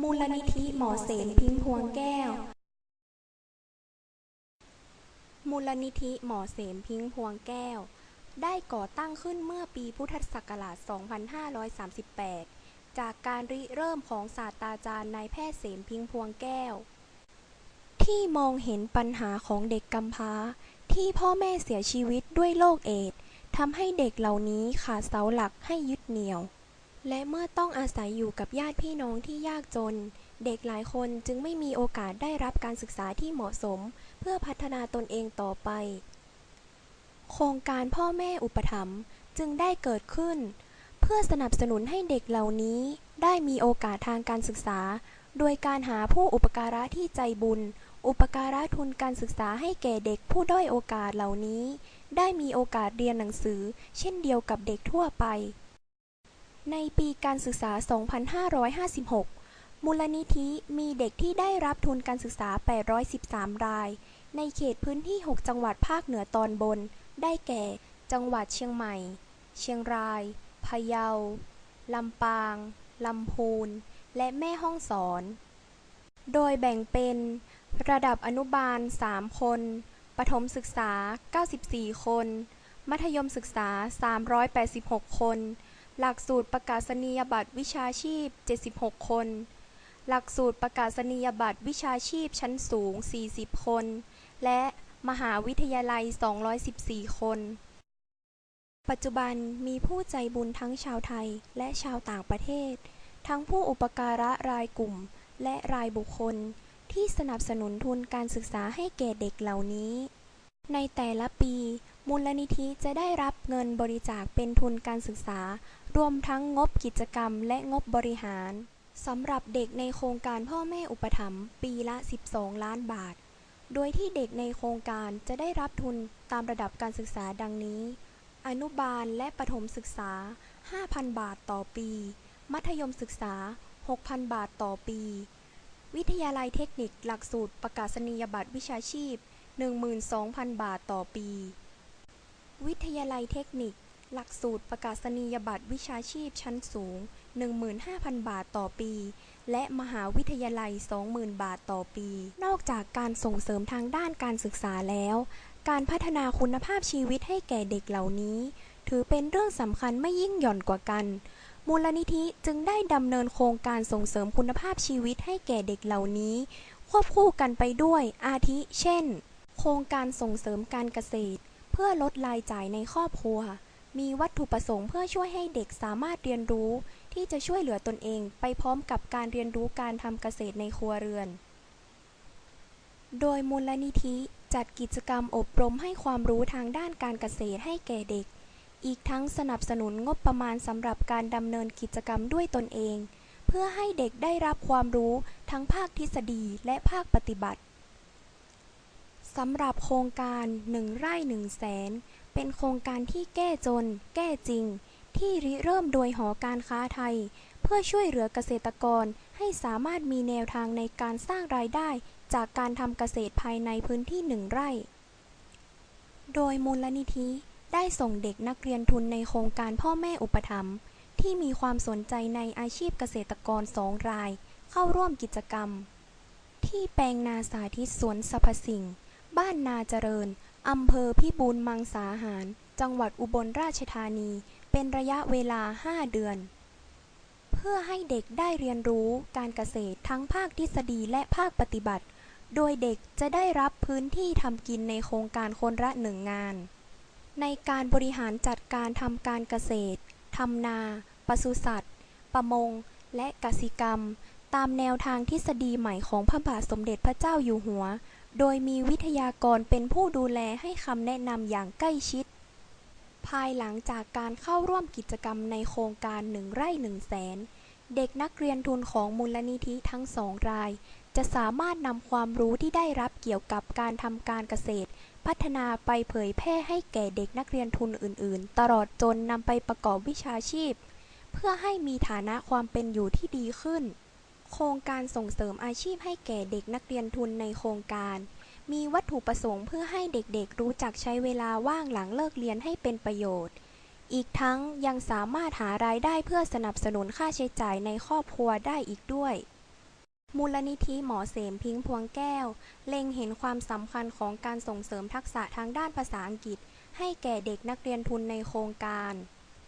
มูลนิธิหมอเสนพิงพวงแก้ว มูลนิธิหมอเสนพิงพวงแก้ว ได้ก่อตั้งขึ้นเมื่อปีพุทธศักราช 2538 จากการริเริ่มของศาสตราจารย์นายแพทย์เสนพิงพวงแก้ว ที่มองเห็นปัญหาของเด็กกำพร้า ที่พ่อแม่เสียชีวิตด้วยโรคเอดส์ทำให้เด็กเหล่านี้ขาดเสาหลักให้ยึดเหนี่ยว และเมื่อต้องอาศัยอยู่กับญาติพี่น้องที่ยากจน เด็กหลายคนจึงไม่มีโอกาสได้รับการศึกษาที่เหมาะสม เพื่อพัฒนาตนเองต่อไป โครงการพ่อแม่อุปถัมภ์จึงได้เกิดขึ้น เพื่อสนับสนุนให้เด็กเหล่านี้ได้มีโอกาสทางการศึกษา โดยการหาผู้อุปการะที่ใจบุญ อุปการะทุนการศึกษาให้แก่เด็กผู้ด้อยโอกาสเหล่านี้ ได้มีโอกาสเรียนหนังสือ เช่นเดียวกับเด็กทั่วไป ในปีการศึกษา 2556 มูลนิธิมีเด็กที่ได้รับทุนการศึกษา 813 ราย ในเขตพื้นที่ 6 จังหวัดภาคเหนือตอนบน ได้แก่ จังหวัดเชียงใหม่ เชียงราย พะเยา ลำปาง ลำพูน และแม่ฮ่องสอน โดยแบ่งเป็น ระดับอนุบาล 3 คน ประถมศึกษา 94 คน มัธยมศึกษา 386 คน หลักสูตรประกาศนียบัตรวิชาชีพ 76 คน หลักสูตรประกาศนียบัตรวิชาชีพชั้นสูง 40 คน และมหาวิทยาลัย 214 คน ปัจจุบันมีผู้ใจบุญทั้งชาวไทยและชาวต่างประเทศ ทั้งผู้อุปการะรายกลุ่มและรายบุคคล ที่สนับสนุนทุนการศึกษาให้แก่เด็กเหล่านี้ ในแต่ละปี มูลนิธิจะได้รับเงินบริจาคเป็นทุนการศึกษา รวมทั้งงบกิจกรรมและงบบริหาร สำหรับเด็กในโครงการพ่อแม่อุปถัมภ์ปีละ 12 ล้านบาท โดยที่เด็กในโครงการจะได้รับทุนตามระดับการศึกษาดังนี้ อนุบาลและประถมศึกษา 5,000 บาทต่อปี มัธยมศึกษา 6,000 บาทต่อปี วิทยาลัยเทคนิคหลักสูตรประกาศนียบัตรวิชาชีพ 12,000 บาทต่อปี วิทยาลัยเทคนิค หลักสูตรประกาศนียบัตรวิชาชีพชั้นสูง 15,000 บาทต่อปี และมหาวิทยาลัย 20,000 บาทต่อปี นอกจากการส่งเสริมทางด้านการศึกษาแล้ว การพัฒนาคุณภาพชีวิตให้แก่เด็กเหล่านี้ ถือเป็นเรื่องสำคัญไม่ยิ่งหย่อนกว่ากันมูลนิธิจึงได้ดำเนินโครงการส่งเสริมคุณภาพชีวิตให้แก่เด็กเหล่านี้ ควบคู่กันไปด้วยอาทิเช่น โครงการส่งเสริมการเกษตร เพื่อลดรายจ่ายในครอบครัว มีวัตถุประสงค์เพื่อช่วยให้เด็กสามารถเรียนรู้ ที่จะช่วยเหลือตนเองไปพร้อมกับการเรียนรู้การทำเกษตรในครัวเรือน โดยมูลนิธิจัดกิจกรรมอบรมให้ความรู้ทางด้านการเกษตรให้แก่เด็ก อีกทั้งสนับสนุนงบประมาณสำหรับการดำเนินกิจกรรมด้วยตนเอง เพื่อให้เด็กได้รับความรู้ทั้งภาคทฤษฎีและภาคปฏิบัติ สำหรับโครงการหนึ่งไร่หนึ่งแสนเป็นโครงการที่แก้จน แก้จริง ที่ริเริ่มโดยหอการค้าไทย เพื่อช่วยเหลือเกษตรกรให้สามารถมีแนวทางในการสร้างรายได้จากการทำเกษตรภายในพื้นที่หนึ่งไร่ โดยมูลนิธิได้ส่งเด็กนักเรียนทุนในโครงการพ่อแม่อุปถัมภ์ที่มีความสนใจในอาชีพเกษตรกรสองราย เข้าร่วมกิจกรรม ที่แปลงนาสาธิตสวนสรรพสิ่ง บ้านนาเจริญ อำเภอพิบูลมังสาหาร จังหวัดอุบลราชธานี เป็นระยะเวลา 5 เดือน เพื่อให้เด็กได้เรียนรู้การเกษตรทั้งภาคทฤษฎีและภาคปฏิบัติ โดยเด็กจะได้รับพื้นที่ทำกินในโครงการคนละหนึ่งงาน ในการบริหารจัดการทำการเกษตร ทำนา ปศุสัตว์ ประมง และกสิกรรม ตามแนวทางทฤษฎีใหม่ของพระบาทสมเด็จพระเจ้าอยู่หัว โดยมีวิทยากรเป็นผู้ดูแลให้คำแนะนำอย่างใกล้ชิด ภายหลังจากการเข้าร่วมกิจกรรมในโครงการหนึ่งไร่หนึ่งแสน เด็กนักเรียนทุนของมูลนิธิทั้งสองราย จะสามารถนำความรู้ที่ได้รับเกี่ยวกับการทำการเกษตร พัฒนาไปเผยแพร่ให้แก่เด็กนักเรียนทุนอื่น ๆ ตลอดจนนำไปประกอบวิชาชีพ เพื่อให้มีฐานะความเป็นอยู่ที่ดีขึ้น โครงการส่งเสริมอาชีพให้แก่เด็กนักเรียนทุนในโครงการ มีวัตถุประสงค์เพื่อให้เด็กๆ รู้จักใช้เวลาว่างหลังเลิกเรียนให้เป็นประโยชน์ อีกทั้งยังสามารถหารายได้เพื่อสนับสนุนค่าใช้จ่ายในครอบครัวได้อีกด้วย มูลนิธิหมอเสมพิงพวงแก้ว เล็งเห็นความสำคัญของการส่งเสริมทักษะทางด้านภาษาอังกฤษ ให้แก่เด็กนักเรียนทุนในโครงการ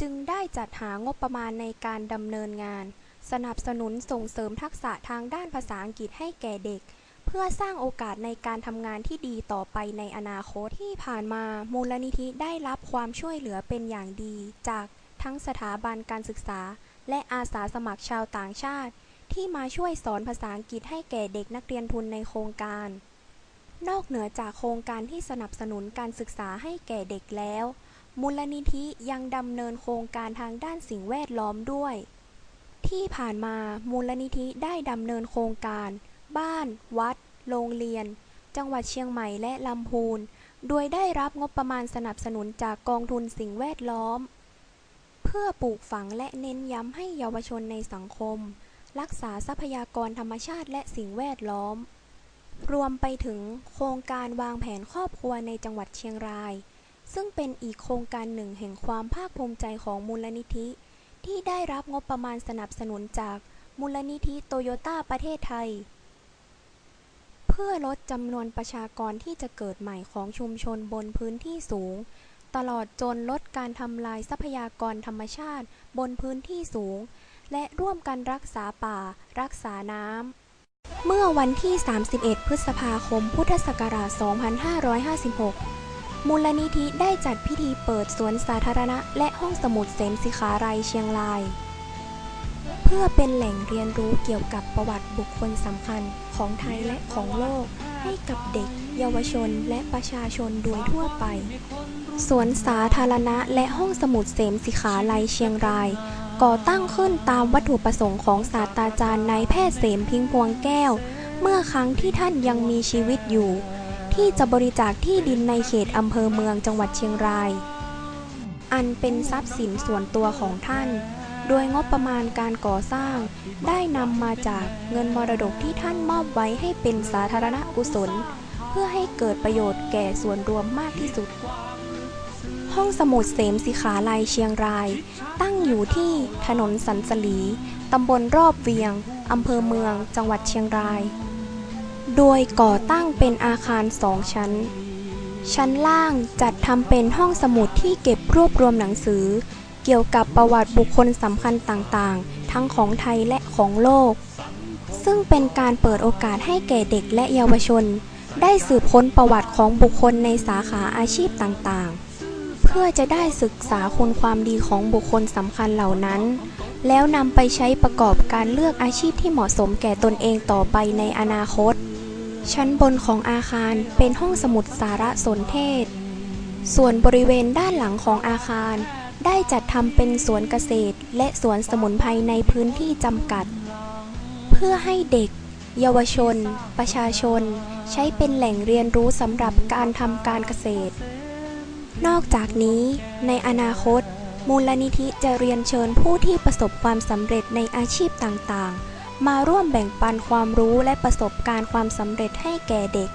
จึงได้จัดหางบประมาณในการดำเนินงาน สนับสนุนส่งเสริมทักษะทางด้านภาษาอังกฤษให้แก่เด็ก เพื่อสร้างโอกาสในการทำงานที่ดีต่อไปในอนาคตที่ผ่านมามูลนิธิได้รับความช่วยเหลือเป็นอย่างดี จากทั้งสถาบันการศึกษา และอาสาสมัครชาวต่างชาติ ที่มาช่วยสอนภาษาอังกฤษให้แก่เด็กนักเรียนทุนในโครงการ นอกเหนือจากโครงการที่สนับสนุนการศึกษาให้แก่เด็กแล้ว มูลนิธิยังดำเนินโครงการทางด้านสิ่งแวดล้อมด้วย ที่ผ่านมามูลนิธิได้ดำเนินโครงการ บ้าน วัด โรงเรียน จังหวัดเชียงใหม่และลำพูน โดยได้รับงบประมาณสนับสนุนจากกองทุนสิ่งแวดล้อม เพื่อปลูกฝังและเน้นย้ำให้เยาวชนในสังคม รักษาทรัพยากรธรรมชาติและสิ่งแวดล้อม รวมไปถึงโครงการวางแผนครอบครัวในจังหวัดเชียงราย ซึ่งเป็นอีกโครงการหนึ่งแห่งความภาคภูมิใจของมูลนิธิ ที่ได้รับงบประมาณสนับสนุนจากมูลนิธิโตโยต้าประเทศไทย เพื่อลดจำนวนประชากรที่จะเกิดใหม่ของชุมชนบนพื้นที่สูง ตลอดจนลดการทำลายทรัพยากรธรรมชาติบนพื้นที่สูง และร่วมกันรักษาป่า รักษาน้ำ เมื่อวันที่ 31 พฤษภาคม พุทธศักราช 2556 มูลนิธิได้จัดพิธีเปิดสวนสาธารณะ และห้องสมุดเสมสิขาลัยเชียงราย เพื่อเป็นแหล่งเรียนรู้เกี่ยวกับประวัติบุคคลสำคัญของไทยและของโลก ให้กับเด็ก เยาวชนและประชาชนโดยทั่วไป สวนสาธารณะและห้องสมุดเสมสิขาลัยเชียงราย ก่อตั้งขึ้นตามวัตถุประสงค์ของศาสตราจารย์นายแพทย์เสมพิงพวงแก้ว เมื่อครั้งที่ท่านยังมีชีวิตอยู่ ที่จะบริจาคที่ดินในเขตอำเภอเมืองจังหวัดเชียงราย อันเป็นทรัพย์สินส่วนตัวของท่าน โดยงบประมาณการก่อสร้าง ได้นำมาจากเงินมรดกที่ท่านมอบไว้ให้เป็นสาธารณกุศล เพื่อให้เกิดประโยชน์แก่ส่วนรวมมากที่สุด ห้องสมุดเสมสิขาลัยเชียงราย ตั้งอยู่ที่ถนนสันสลีตำบลรอบเวียงอำเภอเมือง จังหวัดเชียงราย โดยก่อตั้งเป็นอาคารสองชั้น ชั้นล่างจัดทำเป็นห้องสมุดที่เก็บรวบรวมหนังสือ เกี่ยวกับประวัติบุคคลสำคัญต่างๆ ทั้งของไทยและของโลก ซึ่งเป็นการเปิดโอกาสให้แก่เด็กและเยาวชน ได้สืบค้นประวัติของบุคคลในสาขาอาชีพต่างๆเพื่อจะได้ศึกษาคุณความดีของบุคคลสำคัญเหล่านั้น แล้วนำไปใช้ประกอบการเลือกอาชีพที่เหมาะสมแก่ตนเองต่อไปในอนาคต ชั้นบนของอาคารเป็นห้องสมุดสารสนเทศ ส่วนบริเวณด้านหลังของอาคาร ได้จัดทำเป็นสวนเกษตร และสวนสมุนไพรในพื้นที่จำกัด เพื่อให้เด็ก เยาวชน ประชาชน ใช้เป็นแหล่งเรียนรู้สำหรับการทำการเกษตร นอกจากนี้ ในอนาคต มูลนิธิจะเรียนเชิญผู้ที่ประสบความสำเร็จในอาชีพต่างๆ มาร่วมแบ่งปันความรู้และประสบการณ์ความสำเร็จให้แก่เด็ก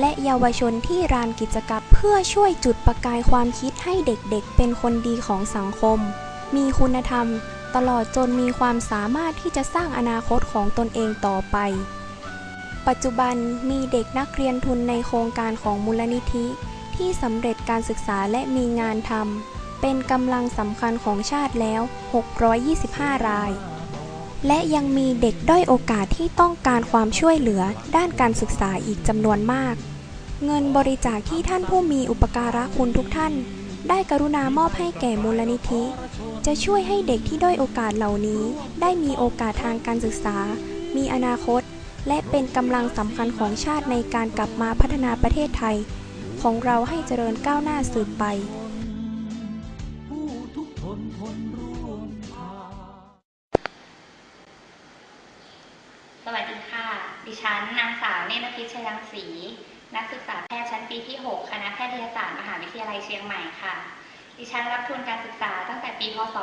และเยาวชนที่รานกิจกรรมเพื่อช่วยจุดประกายความคิดให้เด็กๆเป็นคนดีของสังคม มีคุณธรรม ตลอดจนมีความสามารถที่จะสร้างอนาคตของตนเองต่อไป ปัจจุบันมีเด็กนักเรียนทุนในโครงการของมูลนิธิ ที่สำเร็จการศึกษาและมีงานทำเป็นกำลังสำคัญของชาติแล้ว 625 ราย และยังมีเด็กด้อยโอกาสที่ต้องการความช่วยเหลือด้านการศึกษาอีกจำนวนมาก เงินบริจาคที่ท่านผู้มีอุปการะคุณทุกท่าน ได้กรุณามอบให้แก่มูลนิธิ จะช่วยให้เด็กที่ด้อยโอกาสเหล่านี้ ได้มีโอกาสทางการศึกษา มีอนาคต และเป็นกำลังสำคัญของชาติในการกลับมาพัฒนาประเทศไทย ของเราให้เจริญก้าวหน้าสืบไป ดิฉันนางสาวเนตรพิชชัยรังสี นักศึกษาแพทย์ชั้นปีที่ 6 คณะแพทยศาสตร์มหาวิทยาลัยเชียงใหม่ค่ะ ดิฉันรับทุนการศึกษาตั้งแต่ปี พศ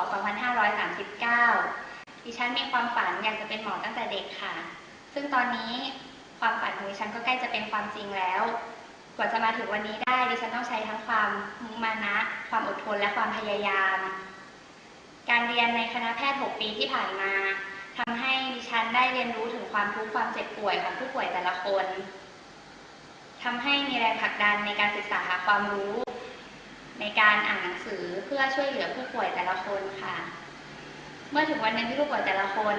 2539 ดิฉันมีความฝันอยากจะเป็นหมอตั้งแต่เด็กค่ะ ซึ่งตอนนี้ความฝันของดิฉันก็ใกล้จะเป็นความจริงแล้ว กว่าจะมาถึงวันนี้ได้ ดิฉันต้องใช้ทั้งความมุมานะ ความอดทนและความพยายาม การเรียนในคณะแพทย์ 6 ปีที่ผ่านมา ทำให้ดิฉันได้เรียนรู้ถึงความทุกข์ความเจ็บป่วยของผู้ป่วยแต่ละคนทำให้มีแรงผลักดันในการศึกษาหาความรู้ ในการอ่านหนังสือเพื่อช่วยเหลือผู้ป่วยแต่ละคนค่ะ เมื่อถึงวันหนึ่งที่ผู้ป่วยแต่ละคน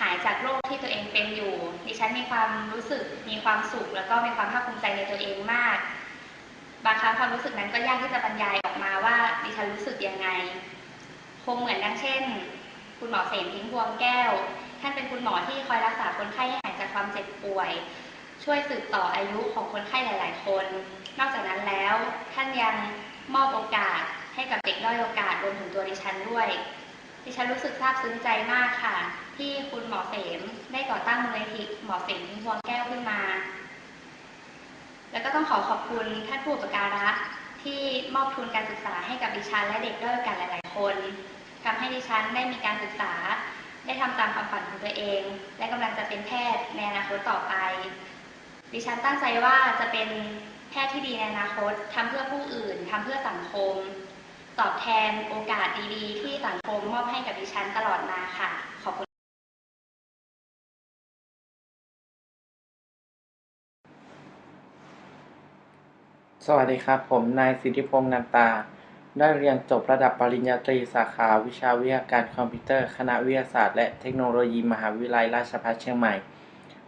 หายจากโรคที่ตัวเองเป็นอยู่ ดิฉันมีความรู้สึกมีความสุข แล้วก็มีความภาคภูมิใจในตัวเองมาก บางครั้งความรู้สึกนั้นก็ยากที่จะบรรยายออกมาว่าดิฉันรู้สึกยังไง คงเหมือนดังเช่น คุณหมอเสมทิ้งพวงแก้ว ท่านเป็นคุณหมอที่คอยรักษาคนไข้ให้หายจากความเจ็บป่วย ช่วยสืบต่ออายุของคนไข้หลาย ๆ คน นอกจากนั้นแล้ว ท่านยังมอบโอกาสให้กับเด็กด้อยโอกาสรวมถึงตัวดิฉันด้วย ดิฉันรู้สึกซาบซึ้งใจมากค่ะ ที่คุณหมอเสมได้ก่อตั้งมูลนิธิหมอเสมทิ้งพวงแก้วขึ้นมา แล้วก็ต้องขอขอบคุณท่านผู้อุปการะที่มอบทุนการศึกษาให้กับดิฉันและเด็กด้อยโอกาสหลาย ๆ คน ทำให้ดิฉันได้มีการศึกษา ได้ทำตามความฝันของตัวเอง และกำลังจะเป็นแพทย์ในอนาคตต่อไป ดิฉันตั้งใจว่าจะเป็นแพทย์ที่ดีในอนาคตทำเพื่อผู้อื่นทำเพื่อสังคม ตอบแทนโอกาสดีๆ ที่สังคมมอบให้กับดิฉันตลอดมาค่ะ ขอบคุณสวัสดีครับ ผมนายสิทธิพงษ์นันตา ได้เรียนจบระดับปริญญาตรีสาขาวิชาวิทยาการคอมพิวเตอร์ คณะวิทยาศาสตร์และเทคโนโลยีมหาวิทยาลัยราชภัฏเชียงใหม่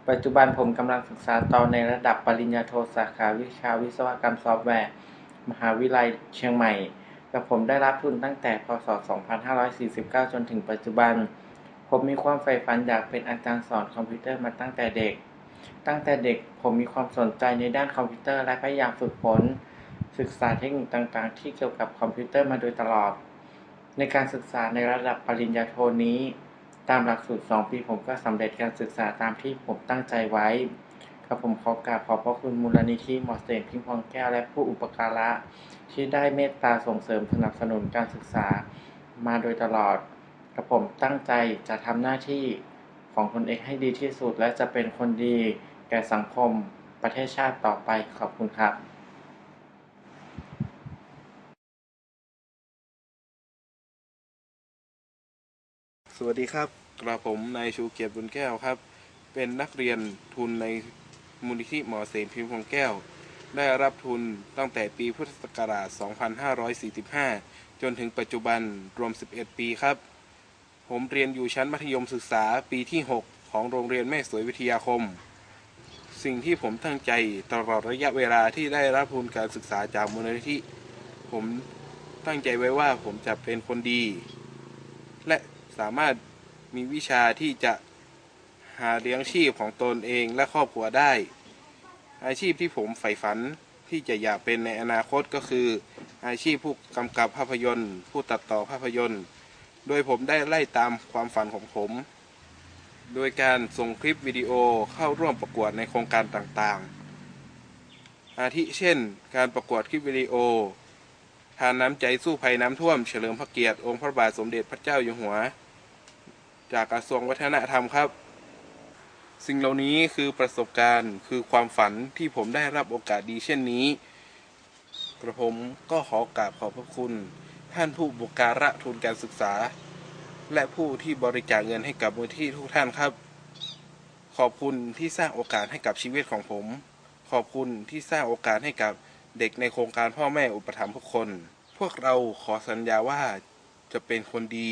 ปัจจุบันผมกำลังศึกษาต่อในระดับปริญญาโทสาขาวิชาวิศวกรรมซอฟต์แวร์ มหาวิทยาลัยเชียงใหม่กับผมได้รับทุนตั้งแต่พศ 2549 จนถึงปัจจุบัน ผมมีความใฝ่ฝันอยากเป็นอาจารย์สอนคอมพิวเตอร์มาตั้งแต่เด็ก ตั้งแต่เด็กผมมีความสนใจในด้านคอมพิวเตอร์และพยายามฝึกฝน ศึกษาเทคนิคต่างๆ ที่เกี่ยวกับคอมพิวเตอร์มาโดยตลอด ในการศึกษาในระดับปริญญาโทนี้ ตามหลักสูตร 2 ปีผมก็สำเร็จการศึกษาตามที่ผมตั้งใจไว้ครับผมขอกราบขอบพระคุณมูลนิธิหมอเสมพิมพ์พองแก้วและผู้อุปการะ ที่ได้เมตตาส่งเสริมสนับสนุนการศึกษามาโดยตลอดกระผมตั้งใจจะทำหน้าที่ของตนเองให้ดีที่สุด และจะเป็นคนดีแก่สังคมประเทศชาติต่อไปขอบคุณครับ สวัสดีครับกระผมนายชูเกียรติบุญแก้วครับ เป็นนักเรียนทุนในมูลนิธิหมอเสมพิมพ์พงแก้ว ได้รับทุนตั้งแต่ปีพุทธศักราช 2545 จนถึงปัจจุบันรวม 11 ปีครับ ผมเรียนอยู่ชั้นมัธยมศึกษาปีที่ 6 ของโรงเรียนแม่สวยวิทยาคม สิ่งที่ผมตั้งใจตลอดระยะเวลาที่ได้รับทุนการศึกษาจากมูลนิธิ ผมตั้งใจไว้ว่าผมจะเป็นคนดี และ สามารถมีวิชาที่จะหาเลี้ยงชีพของตนเองและครอบครัวได้ อาชีพที่ผมใฝ่ฝันที่จะอยากเป็นในอนาคตก็คือ อาชีพผู้กำกับภาพยนตร์ ผู้ตัดต่อภาพยนตร์ โดยผมได้ไล่ตามความฝันของผม โดยการส่งคลิปวิดีโอเข้าร่วมประกวดในโครงการต่างๆ อาทิเช่น การประกวดคลิปวิดีโอ ทานน้ำใจสู้ภัยน้ำท่วม เฉลิมพระเกียรติองค์พระบาทสมเด็จพระเจ้าอยู่หัว จากกระทรวงวัฒนธรรมครับ สิ่งเหล่านี้คือประสบการณ์คือความฝันที่ผมได้รับโอกาสดีเช่นนี้ กระผมก็ขอกราบขอบพระคุณ ท่านผู้บุการะทุนการศึกษา และผู้ที่บริจาคเงินให้กับมูลที่ทุกท่านครับ ขอบคุณที่สร้างโอกาสให้กับชีวิตของผม ขอบคุณที่สร้างโอกาสให้กับเด็กในโครงการพ่อแม่อุปถัมภ์ทุกคน พวกเราขอสัญญาว่าจะเป็นคนดี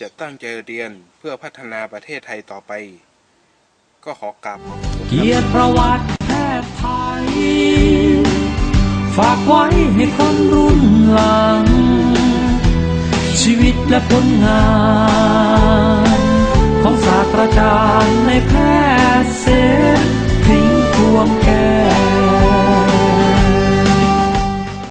จะตั้งใจเรียนเพื่อพัฒนาประเทศไทยต่อไป ก็ขอกราบเกียรติประวัติแพทย์ไทย ฝากไว้ให้คนรุ่นหลัง ชีวิตและผลงาน ของศาสตราจารย์ในแพทย์เสพทิ้งพวงแก้